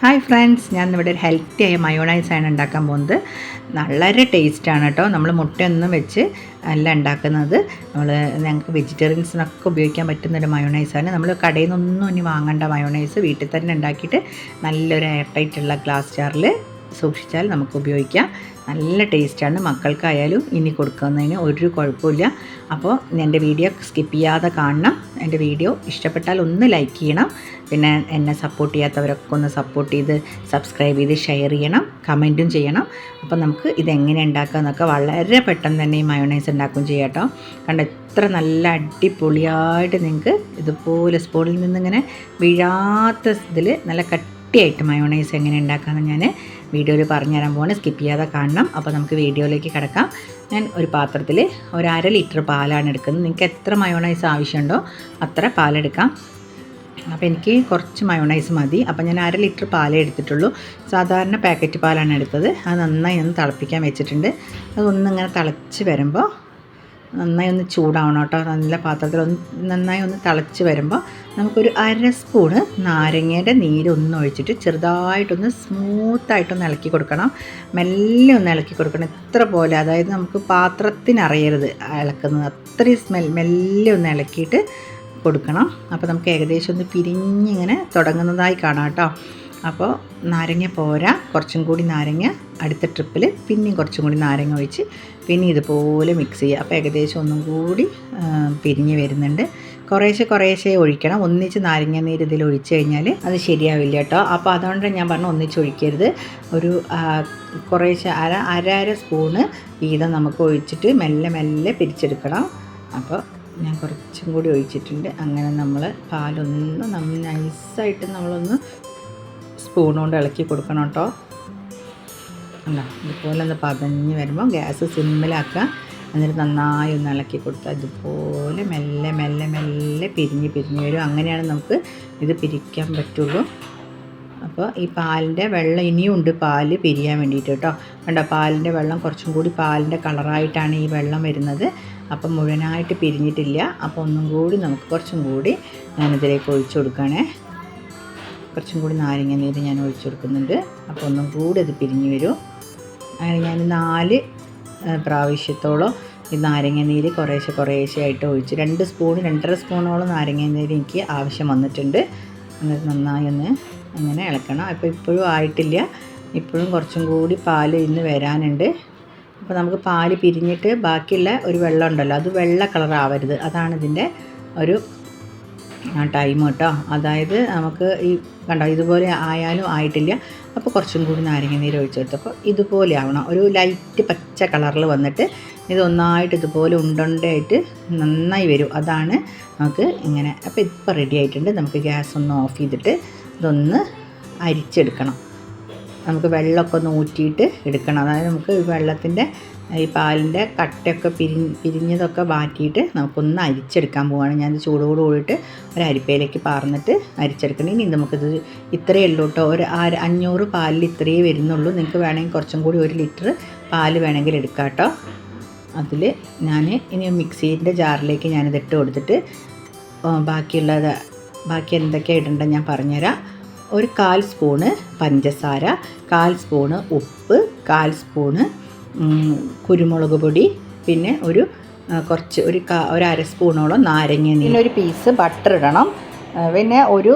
Hi friends ഞാൻ ഇവിടെ ഒരു ഹെൽത്തി ആയ മയോണൈസ് ആണ് ഉണ്ടാക്കാൻ പോകുന്നത്. വളരെ ടേസ്റ്റാണ് കേട്ടോ. നമ്മൾ മുട്ടയൊന്നും വെച്ച് അല്ല ഉണ്ടാക്കുന്നത്. നമ്മൾ ഞങ്ങൾക്ക് വെജിറ്റേറിയൻസിനൊക്കെ ഉപയോഗിക്കാൻ പറ്റുന്നൊരു മയോണൈസാണ് നമ്മൾ കടയിൽ നിന്നൊന്നും ഇനി വാങ്ങേണ്ട മയോണൈസ് വീട്ടിൽ തന്നെ ഉണ്ടാക്കിയിട്ട് നല്ലൊരു എയർ ഗ്ലാസ് ജാറിൽ സൂക്ഷിച്ചാൽ നമുക്ക് ഉപയോഗിക്കാം. നല്ല ടേസ്റ്റാണ് മക്കൾക്കായാലും ഇനി കൊടുക്കുന്നതിന് ഒരു കുഴപ്പമില്ല. അപ്പോൾ എന്റെ വീഡിയോ സ്കിപ്പ് ചെയ്യാതെ കാണണം. എന്റെ വീഡിയോ ഇഷ്ടപ്പെട്ടാൽ ഒന്ന് ലൈക്ക് ചെയ്യണം. പിന്നെ എന്നെ സപ്പോർട്ട് ചെയ്യാത്തവരൊക്കെ ഒന്ന് സപ്പോർട്ട് ചെയ്ത് സബ്സ്ക്രൈബ് ചെയ്ത് ഷെയർ ചെയ്യണം കമന്റും ചെയ്യണം. അപ്പോൾ നമുക്ക് ഇതെങ്ങനെ ഉണ്ടാക്കുക എന്നൊക്കെ വളരെ പെട്ടെന്ന് തന്നെ ഈ മയോണൈസ് ഉണ്ടാക്കുകയും ചെയ്യാട്ടോ കണ്ട എത്ര നല്ല അടിപൊളിയായിട്ട് നിങ്ങൾക്ക് ഇതുപോലെ സ്പൂണിൽ നിന്നിങ്ങനെ വീഴാത്ത ഇതിൽ നല്ല കട്ടിയായിട്ട് മയോണൈസ് എങ്ങനെ ഉണ്ടാക്കാമെന്ന് ഞാൻ വീഡിയോയിൽ പറഞ്ഞുതരാൻ പോവാണ്. സ്കിപ്പ് ചെയ്യാതെ കാണണം. അപ്പോൾ നമുക്ക് വീഡിയോയിലേക്ക് കിടക്കാം. ഞാൻ ഒരു പാത്രത്തിൽ ഒരു അര ലിറ്റർ പാലാണ് എടുക്കുന്നത്. നിങ്ങൾക്ക് എത്ര മയോണൈസ് ആവശ്യമുണ്ടോ അത്ര പാലെടുക്കാം. അപ്പോൾ എനിക്ക് കുറച്ച് മയോണൈസ് മതി. അപ്പോൾ ഞാൻ അര ലിറ്റർ പാലേ എടുത്തിട്ടുള്ളൂ. സാധാരണ പാക്കറ്റ് പാലാണ് എടുത്തത്. അത് നന്നായി ഒന്ന് തിളപ്പിക്കാൻ വെച്ചിട്ടുണ്ട്. അതൊന്നിങ്ങനെ തിളച്ച് വരുമ്പോൾ നന്നായി ഒന്ന് ചൂടാവണം കേട്ടോ. നല്ല പാത്രത്തിൽ ഒന്ന് നന്നായി ഒന്ന് തിളച്ച് വരുമ്പോൾ നമുക്കൊരു അര സ്പൂണ് നാരങ്ങയുടെ നീര് ഒന്ന് ഒഴിച്ചിട്ട് ചെറുതായിട്ടൊന്ന് സ്മൂത്തായിട്ടൊന്ന് ഇളക്കി കൊടുക്കണം. മെല്ലെ ഒന്ന് ഇളക്കി കൊടുക്കണം. ഇത്ര പോലെ. അതായത് നമുക്ക് പാത്രത്തിനറിയരുത് ഇളക്കുന്നത്. അത്രയും സ്മെൽ മെല്ലെ ഒന്ന് ഇളക്കിയിട്ട് കൊടുക്കണം. അപ്പോൾ നമുക്ക് ഏകദേശം ഒന്ന് പിരിഞ്ഞിങ്ങനെ തുടങ്ങുന്നതായി കാണാം കേട്ടോ. അപ്പോൾ നാരങ്ങ പോരാ. കുറച്ചും കൂടി നാരങ്ങ അടുത്ത ട്രിപ്പിൽ പിന്നെയും കുറച്ചും കൂടി നാരങ്ങ ഒഴിച്ച് പിന്നെ ഇതുപോലെ മിക്സ് ചെയ്യുക അപ്പോൾ ഏകദേശം ഒന്നും കൂടി പിരിഞ്ഞ് വരുന്നുണ്ട്. കുറേശ്ശെ കുറേശ്ശെ ഒഴിക്കണം. ഒന്നിച്ച് നാരങ്ങ നീര് ഇതിൽ ഒഴിച്ച് കഴിഞ്ഞാൽ അത് ശരിയാവില്ല കേട്ടോ. അപ്പോൾ അതുകൊണ്ട് ഞാൻ പറഞ്ഞു ഒന്നിച്ച് ഒഴിക്കരുത്. ഒരു കുറേശ്ശെ അര അര അര സ്പൂണ് വീതം നമുക്ക് ഒഴിച്ചിട്ട് മെല്ലെ മെല്ലെ പിരിച്ചെടുക്കണം. അപ്പോൾ ഞാൻ കുറച്ചും കൂടി ഒഴിച്ചിട്ടുണ്ട്. അങ്ങനെ നമ്മൾ പാലൊന്ന് നമ്മൾ നൈസായിട്ട് നമ്മളൊന്ന് സ്പൂൺ കൊണ്ട് ഇളക്കി കൊടുക്കണം കേട്ടോ. അല്ല ഇതുപോലെ ഒന്ന് പതഞ്ഞ് വരുമ്പോൾ ഗ്യാസ് സിമ്മിലാക്കുക എന്നിട്ട് നന്നായി ഒന്ന് ഇളക്കി കൊടുത്താൽ ഇതുപോലെ മെല്ലെ മെല്ലെ മെല്ലെ പിരിഞ്ഞ് പിരിഞ്ഞ് വരും. അങ്ങനെയാണ് നമുക്ക് ഇത് പിരിക്കാൻ പറ്റുള്ളൂ. അപ്പോൾ ഈ പാലിന്റെ വെള്ളം ഇനിയും ഉണ്ട് പാൽ പിരിയാൻ വേണ്ടിയിട്ട് കേട്ടോ. കണ്ടോ? പാലിന്റെ വെള്ളം കുറച്ചും കൂടി പാലിന്റെ കളറായിട്ടാണ് ഈ വെള്ളം വരുന്നത്. അപ്പം മുഴുവനായിട്ട് പിരിഞ്ഞിട്ടില്ല. അപ്പോൾ ഒന്നും കൂടി നമുക്ക് കുറച്ചും കൂടി ഞാനിതിലേക്ക് ഒഴിച്ചു കൊടുക്കുകയാണേ. കുറച്ചും കൂടി നാരങ്ങ നീര് ഞാൻ ഒഴിച്ചു കൊടുക്കുന്നുണ്ട്. അപ്പോൾ ഒന്നും കൂടി അത് പിരിഞ്ഞു വരും. അങ്ങനെ ഞാൻ നാല് പ്രാവശ്യത്തോളം ഈ നാരങ്ങ നീര് കുറേശ്ശെ കുറേശ്ശെ ആയിട്ട് ഒഴിച്ച് രണ്ട് സ്പൂൺ രണ്ടര സ്പൂണോളം നാരങ്ങ നീര് എനിക്ക് ആവശ്യം വന്നിട്ടുണ്ട്. അങ്ങനെ നന്നായി ഒന്ന് അങ്ങനെ ഇളക്കണം. അപ്പോൾ ഇപ്പോഴും ആയിട്ടില്ല. ഇപ്പോഴും കുറച്ചും കൂടി പാൽ ഇന്ന് വരാനുണ്ട്. അപ്പോൾ നമുക്ക് പാൽ പിരിഞ്ഞിട്ട് ബാക്കിയുള്ള ഒരു വെള്ളം ഉണ്ടല്ലോ അത് വെള്ള കളർ ആവരുത്. അതാണ് ഇതിന്റെ ഒരു ടൈം കേട്ടോ. അതായത് നമുക്ക് ഈ കണ്ടോ ഇതുപോലെ ആയാലും ആയിട്ടില്ല. അപ്പോൾ കുറച്ചും കൂടി നാരങ്ങ നീര് ഒഴിച്ചെടുത്തപ്പോൾ ഇതുപോലെ ആവണം. ഒരു ലൈറ്റ് പച്ച കളറിൽ വന്നിട്ട് ഇത് ഒന്നായിട്ട് ഇതുപോലെ ഉണ്ടുണ്ടായിട്ട് നന്നായി വരും. അതാണ് നമുക്ക് ഇങ്ങനെ അപ്പോൾ ഇപ്പോൾ റെഡി ആയിട്ടുണ്ട്. നമുക്ക് ഗ്യാസ് ഒന്ന് ഓഫ് ചെയ്തിട്ട് ഇതൊന്ന് അരിച്ചെടുക്കണം. നമുക്ക് വെള്ളമൊക്കെ ഒന്ന് ഊറ്റിയിട്ട് എടുക്കണം. അതായത് നമുക്ക് വെള്ളത്തിന്റെ ഈ പാലിന്റെ കട്ടയൊക്കെ പിരി പിരിഞ്ഞതൊക്കെ മാറ്റിയിട്ട് നമുക്കൊന്ന് അരിച്ചെടുക്കാൻ പോവുകയാണ് ഞാൻ ചൂടോട് കൂടിയിട്ട് ഒരു അരിപ്പയിലേക്ക് പാർന്നിട്ട് അരിച്ചെടുക്കണം. ഇനി നമുക്കിത് ഇത്രയേ ഉള്ളൂ കേട്ടോ. ഒരു അഞ്ഞൂറ് പാലിൽ ഇത്രയേ വരുന്നുള്ളൂ. നിങ്ങൾക്ക് വേണമെങ്കിൽ കുറച്ചും കൂടി ഒരു ലിറ്റർ പാൽ വേണമെങ്കിൽ എടുക്കാം കേട്ടോ. അതിൽ ഞാൻ ഇനി മിക്സീന്റെ ജാറിലേക്ക് ഞാനിത് ഇട്ട് കൊടുത്തിട്ട് ബാക്കിയുള്ളത് ബാക്കി എന്തൊക്കെയാണ് ഇടേണ്ടത് ഞാൻ പറഞ്ഞുതരാം. ഒരു കാൽ സ്പൂണ് പഞ്ചസാര കാൽ സ്പൂണ് ഉപ്പ് കാൽ സ്പൂണ് കുരുമുളക് പൊടി പിന്നെ ഒരു കുറച്ച് ഒരു കാ ഒരു അര സ്പൂണോളം നാരങ്ങ നീര്. പിന്നെ ഒരു പീസ് ബട്ടർ ഇടണം. പിന്നെ ഒരു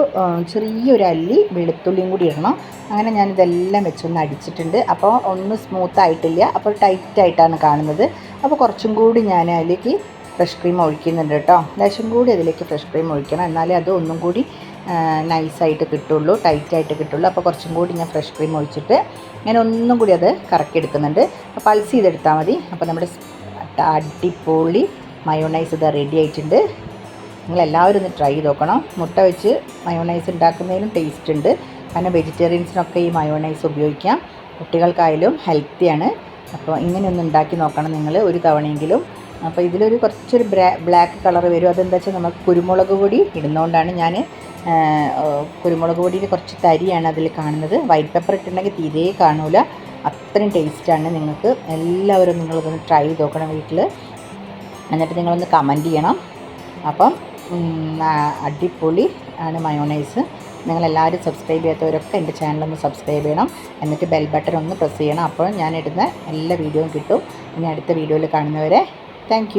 ചെറിയൊരു അല്ലി വെളുത്തുള്ളിയും കൂടി ഇടണം. അങ്ങനെ ഞാനിതെല്ലാം വെച്ചൊന്ന് അടിച്ചിട്ടുണ്ട്. അപ്പോൾ ഒന്ന് സ്മൂത്ത് ആയിട്ടില്ല. അപ്പോൾ ടൈറ്റായിട്ടാണ് കാണുന്നത്. അപ്പോൾ കുറച്ചും കൂടി ഞാൻ അതിലേക്ക് ഫ്രഷ് ക്രീം ഒഴിക്കുന്നുണ്ട് കേട്ടോ. ലേശം കൂടി അതിലേക്ക് ഫ്രഷ് ക്രീം ഒഴിക്കണം. എന്നാലേ അത് ഒന്നും കൂടി നൈസായിട്ട് കിട്ടുള്ളൂ ടൈറ്റായിട്ട് കിട്ടുള്ളൂ. അപ്പോൾ കുറച്ചും കൂടി ഞാൻ ഫ്രഷ് ക്രീം ഒഴിച്ചിട്ട് ഞാൻ ഒന്നും കൂടി അത് കറക്കി എടുക്കുന്നുണ്ട് അപ്പോൾ പൾസ് ചെയ്തെടുത്താൽ മതി. അപ്പോൾ നമ്മുടെ അടിപൊളി മയോണൈസ് ഇത് റെഡി ആയിട്ടുണ്ട്. നിങ്ങളെല്ലാവരും ഒന്ന് ട്രൈ ചെയ്ത് നോക്കണം. മുട്ട വെച്ച് മയോണൈസ് ഉണ്ടാക്കുന്നതിലും ടേസ്റ്റ് ഉണ്ട്. കാരണം വെജിറ്റേറിയൻസിനൊക്കെ ഈ മയോണൈസ് ഉപയോഗിക്കാം. കുട്ടികൾക്കായാലും ഹെൽത്തിയാണ് അപ്പോൾ ഇങ്ങനെയൊന്ന് ഉണ്ടാക്കി നോക്കണം നിങ്ങൾ ഒരു തവണയെങ്കിലും. അപ്പോൾ ഇതിലൊരു കുറച്ചൊരു ബ്ലാക്ക് കളർ വരും. അതെന്താ വെച്ചാൽ നമുക്ക് കുരുമുളക് പൊടി ഇടുന്നതുകൊണ്ടാണ് ഞാൻ കുരുമുളക് പൊടിയിൽ കുറച്ച് തരിയാണ് അതിൽ കാണുന്നത്. വൈറ്റ് പെപ്പർ ഇട്ടിട്ടുണ്ടെങ്കിൽ തീരെ കാണൂല. അത്രയും ടേസ്റ്റാണ് നിങ്ങൾക്ക്. എല്ലാവരും നിങ്ങളിതൊന്ന് ട്രൈ ചെയ്ത് നോക്കണം വീട്ടിൽ. എന്നിട്ട് നിങ്ങളൊന്ന് കമന്റ് ചെയ്യണം. അപ്പം അടിപൊളി ആണ് മയോണൈസ് നിങ്ങളെല്ലാവരും സബ്സ്ക്രൈബ് ചെയ്യാത്തവരൊക്കെ എന്റെ ചാനലൊന്ന് സബ്സ്ക്രൈബ് ചെയ്യണം. എന്നിട്ട് ബെൽ ബട്ടൺ ഒന്ന് പ്രസ് ചെയ്യണം. അപ്പോൾ ഞാനിടുന്ന എല്ലാ വീഡിയോയും കിട്ടും. ഇനി അടുത്ത വീഡിയോയിൽ കാണുന്നവരെ താങ്ക്